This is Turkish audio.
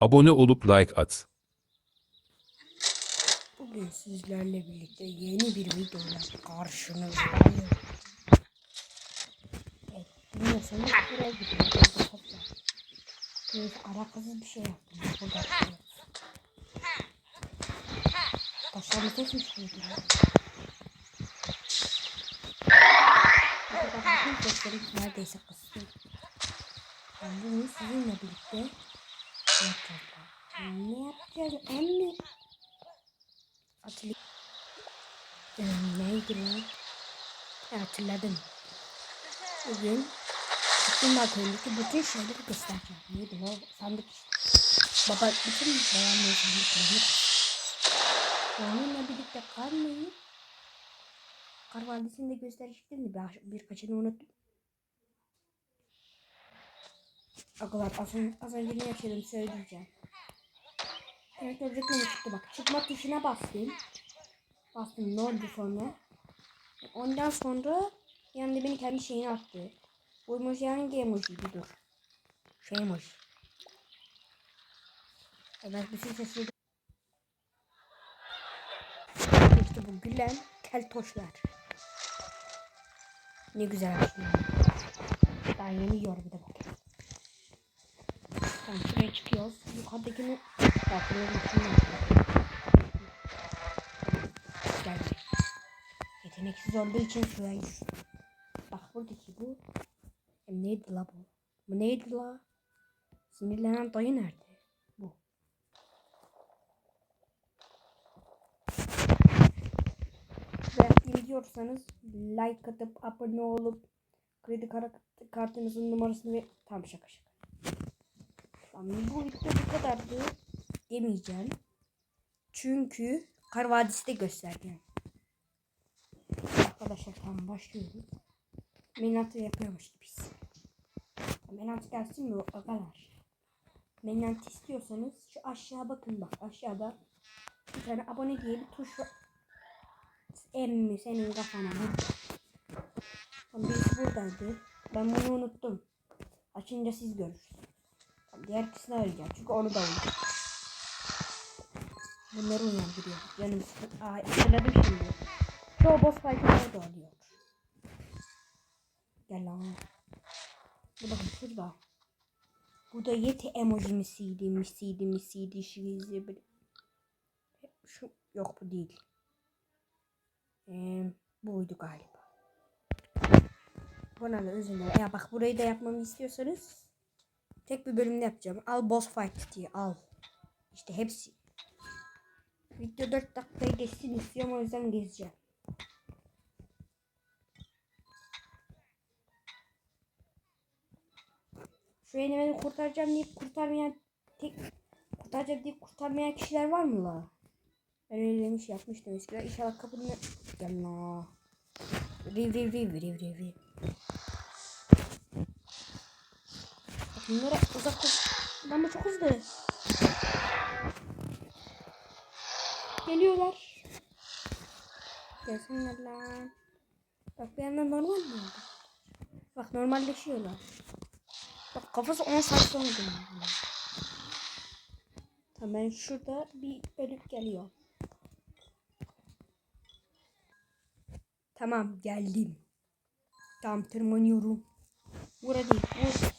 Abone olup like at. Bugün sizlerle birlikte yeni bir videoyla karşınızdayım. Evet, bilmiyorsanız buraya gidiyoruz. Topla. Neyse alakasız bir şey yaptım. Burada bütün sesleri neredeyse kıstım. Ben bunu sizinle birlikte. Ne yapacağız? Emmi. Hatırlı... Neydi lan? Ha, Hatırladım. Bugün bütün balkondaki bütün şeyleri göstereceğim. Neydi o? Sandık. Baba bütün beğenmeyi sandıklarını Onunla birlikte Kar Vadisi'ni de gösterecektim de bir, birkaçını unuttum. Arkadaşlar az, az önce ne yaşadım söyleyeceğim. Evet reklamı çıktı bak. Çıkma tuşuna bastım. Bastım ne oldu sonra? Ondan sonra yani beni kendi şeyine attı. Bu emoji hangi emojiydi dur. Şey emoji. Evet bütün sesleri İşte bu gülen keltoşlar. Ne güzel aslında. Daha yeni yiyor bir de. Tamam şuraya çıkıyoruz. Yukarıdakini bakıyorum. Geldi. Yeteneksiz olduğu için şuraya. Bak buradaki bu. Hem neydi la bu? Bu neydi la? Sinirlenen dayı nerede? Bu. Ve like atıp abone olup kredi kart kartınızın numarasını ve tam şaka şaka. Tamam bu video bu kadardı demeyeceğim. Çünkü Kar Vadisi de göstereceğim. Arkadaşlar tamam başlıyoruz. Menantı yapıyormuş biz. Menant gelsin mi arkadaşlar? Menant istiyorsanız şu aşağı bakın bak aşağıda bir tane abone diye bir tuş var. Emmi senin kafana Birisi buradaydı. Ben bunu unuttum. Açınca siz görürsünüz. Diğer ikisini arayacağım. Çünkü onu da unuttum. Bunları uyandırıyor. Yanım sıkı. Aa hatırladım şimdi. Çoğu boss fight'ı orada oluyor. Gel lan. Bu bakın şurada. Bu da yeti emoji misiydi, misiydi, misiydi, şivizi bir... Şu yok bu değil. Ee, buydu galiba. Bana da özür dilerim. Ya bak burayı da yapmamı istiyorsanız tek bir bölümde yapacağım. Al boss fight diye al. İşte hepsi. Video 4 dakikayı geçsin istiyorum o yüzden gezeceğim. Şu beni kurtaracağım deyip kurtarmayan tek kurtaracağım deyip kurtarmayan kişiler var mı la? Ben öyle demiş yapmıştım eskiden. İnşallah kapının gel la. Riv riv riv riv riv riv. Bak bunlara uzak dur. Lan bu çok hızlı. Geliyorlar. Gelsinler lan. Bak bir yandan normal mi? Bak normalleşiyorlar. Bak kafası 10 saat sonra. Tamam ben şurada bir ölüp geliyor. Tamam geldim. Tamam tırmanıyorum. Hızlı vur. Aferin.